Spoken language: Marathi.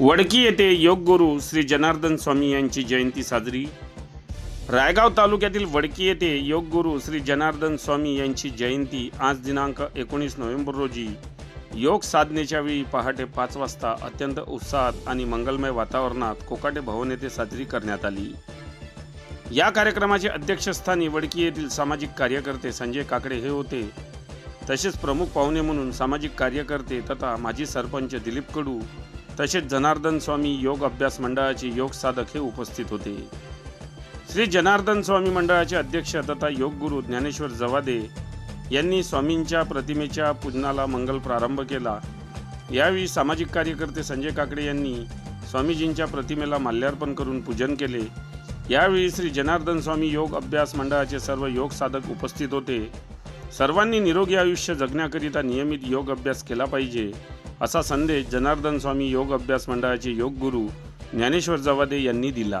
वडकी येथे योग गुरु श्री जनार्दन स्वामी यांची जयंती साजरी. रायगाव तालुक्यातील वडकी येथे योग गुरु श्री जनार्दन स्वामी यांची जयंती आज दिनांक एकोणीस नोव्हेंबर रोजी. योग साधनेच्या वेळी पहाटे पाच वाजता अत्यंत उत्साहात आणि मंगलमय वातावरणात कोकाटे भवन येथे साजरी करण्यात आली. या कार्यक्रमाचे अध्यक्षस्थानी वडकी येथील सामाजिक कार्यकर्ते संजय काकडे हे होते. तसेच प्रमुख पाहुणे म्हणून सामाजिक कार्यकर्ते तथा माजी सरपंच दिलीप कडू तसेच जनार्दन स्वामी योग अभ्यास मंडळाचे योग साधक हे उपस्थित होते. श्री जनार्दन स्वामी मंडळाचे अध्यक्ष तथा योगगुरू ज्ञानेश्वर जवादे यांनी स्वामींच्या प्रतिमेच्या पूजनाला मंगल प्रारंभ केला. यावेळी सामाजिक कार्यकर्ते संजय काकडे यांनी स्वामीजींच्या प्रतिमेला माल्यार्पण करून पूजन केले. यावेळी श्री जनार्दन स्वामी योग अभ्यास मंडळाचे सर्व योग साधक उपस्थित होते. सर्वांनी निरोगी आयुष्य जगण्याकरिता नियमित योग अभ्यास केला पाहिजे. असा संदेश जनार्दन स्वामी योग अभ्यास मंडळाचे योग गुरु ज्ञानेश्वर जवादे यांनी दिला.